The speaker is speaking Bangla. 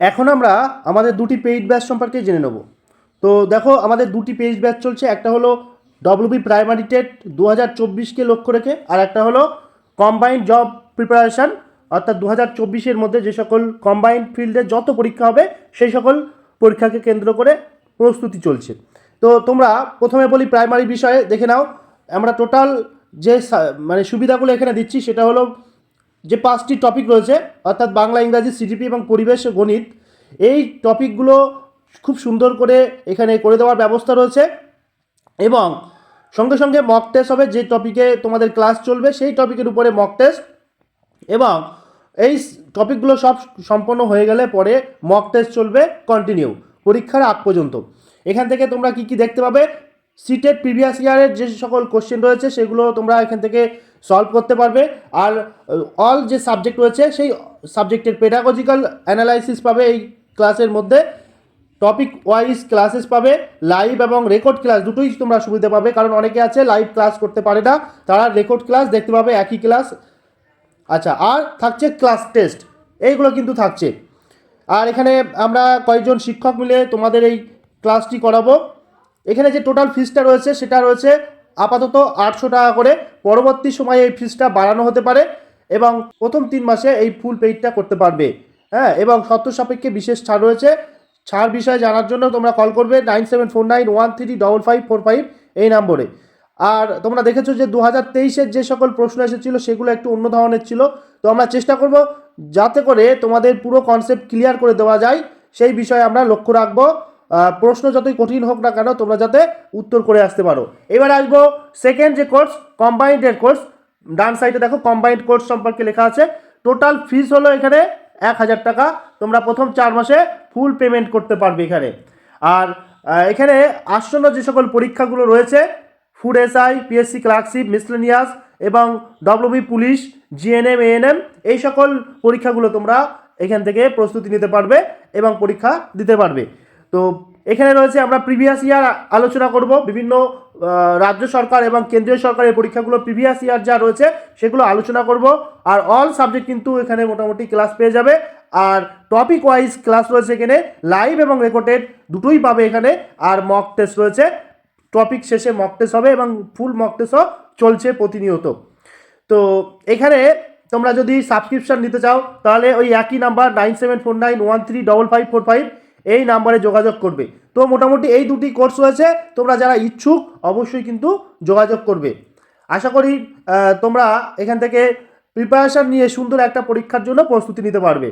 এখন আমরা আমাদের দুটি পেইড ব্যাচ সম্পর্কে জেনে নেব। তো দেখো, আমাদের দুটি পেইড ব্যাচ চলছে। একটা হলো ডব্লিউবি প্রাইমারি টেট দু হাজার চব্বিশকে লক্ষ্য রেখে, আর একটা হলো কম্বাইন্ড জব প্রিপারেশান অর্থাৎ দু হাজার চব্বিশের মধ্যে যে সকল কম্বাইন্ড ফিল্ডে যত পরীক্ষা হবে, সেই সকল পরীক্ষাকে কেন্দ্র করে প্রস্তুতি চলছে। তো তোমরা প্রথমে বলি প্রাইমারি বিষয়ে, দেখে নাও। আমরা টোটাল যে মানে সুবিধাগুলো এখানে দিচ্ছি, সেটা হলো যে পাঁচটি টপিক রয়েছে, অর্থাৎ বাংলা, ইংরাজি সিজিপি এবং পরিবেশ গণিত, এই টপিকগুলো খুব সুন্দর করে এখানে করে দেওয়ার ব্যবস্থা রয়েছে এবং সঙ্গে সঙ্গে মক টেস্ট হবে, যে টপিকে তোমাদের ক্লাস চলবে, সেই টপিকের উপরে মক টেস্ট এবং এই টপিকগুলো সব সম্পন্ন হয়ে গেলে পরে মক টেস্ট চলবে কন্টিনিউ পরীক্ষার আগ পর্যন্ত। এখান থেকে তোমরা কি কি দেখতে পাবে? সিটের প্রিভিয়াস ইয়ারের যে সকল কোশ্চেন রয়েছে, সেগুলো তোমরা এখান থেকে সলভ করতে পারবে। আর অল যে সাবজেক্ট রয়েছে, সেই সাবজেক্টের পেডাগজিক্যাল অ্যানালাইসিস পাবে এই ক্লাসের মধ্যে। টপিক ওয়াইজ ক্লাসেস পাবে লাইভ এবং রেকর্ড ক্লাস দুটোই তোমরা সুবিধা পাবে। কারণ অনেকে আছে লাইভ ক্লাস করতে পারে না। তারা রেকর্ড ক্লাস দেখতে পাবে, একই ক্লাস আচ্ছা আর থাকছে ক্লাস টেস্ট এইগুলো কিন্তু থাকছে। আর এখানে আমরা কয়েকজন শিক্ষক মিলে তোমাদের এই ক্লাসটি করাবো। এখানে যে টোটাল ফিসটা রয়েছে, সেটা রয়েছে আপাতত আটশো টাকা করে পরবর্তী সময়ে এই ফিসটা বাড়ানো হতে পারে এবং প্রথম তিন মাসে এই ফুল পেইডটা করতে পারবে। হ্যাঁ এবং শর্ত সাপেক্ষে বিশেষ ছাড় রয়েছে। ছাড় বিষয়ে জানার জন্য তোমরা কল করবে nine seven four nine one three double five four five এই নম্বরে। আর তোমরা দেখেছ যে দু হাজার তেইশের যে সকল প্রশ্ন এসেছিল, সেগুলো একটু অন্য ধরনের ছিল। তো আমরা চেষ্টা করব যাতে করে তোমাদের পুরো কনসেপ্ট ক্লিয়ার করে দেওয়া যায়। সেই বিষয়ে আমরা লক্ষ্য রাখব। প্রশ্ন যতই কঠিন হোক না কেন তোমরা যাতে উত্তর করে আসতে পারো। এবার আসব সেকেন্ড যে কোর্স কম্বাইন্ডের কোর্স ডান সাইডে দেখো কম্বাইন্ড কোর্স সম্পর্কে লেখা আছে। টোটাল ফিস হলো এখানে এক হাজার টাকা। তোমরা প্রথম চার মাসে ফুল পেমেন্ট করতে পারবে এখানে। আর এখানে আসন্ন যে সকল পরীক্ষাগুলো রয়েছে food SI PSC clerkship miscellaneous এবং ডব্লিউবি পুলিশ জিএনএম এএনএম এই সকল পরীক্ষাগুলো তোমরা এখান থেকে প্রস্তুতি নিতে পারবে এবং পরীক্ষা দিতে পারবে। তো এখানে রয়েছে, আমরা প্রিভিয়াস ইয়ার আলোচনা করব। বিভিন্ন রাজ্য সরকার এবং কেন্দ্রীয় সরকারের পরীক্ষাগুলো প্রিভিয়াস ইয়ার যা রয়েছে, সেগুলো আলোচনা করব। আর অল সাবজেক্ট কিন্তু এখানে মোটামুটি ক্লাস পেয়ে যাবে। আর টপিক ওয়াইজ ক্লাস রয়েছে এখানে লাইভ এবং রেকর্ডেড দুটোই পাবে এখানে। আর মক টেস্ট রয়েছে টপিক শেষে মক টেস্ট হবে এবং ফুল মক টেস্টও চলছে প্রতিনিয়ত। তো এখানে তোমরা যদি সাবস্ক্রিপশন নিতে চাও, তাহলে ওই একই number nine seven four nine one three double five four five এই নাম্বারে যোগাযোগ করবে। তো মোটামুটি এই দুটি কোর্স হয়েছে তোমরা যারা ইচ্ছুক অবশ্যই কিন্তু যোগাযোগ করবে। আশা করি তোমরা এখান থেকে প্রিপারেশান নিয়ে সুন্দর একটা পরীক্ষার জন্য প্রস্তুতি নিতে পারবে।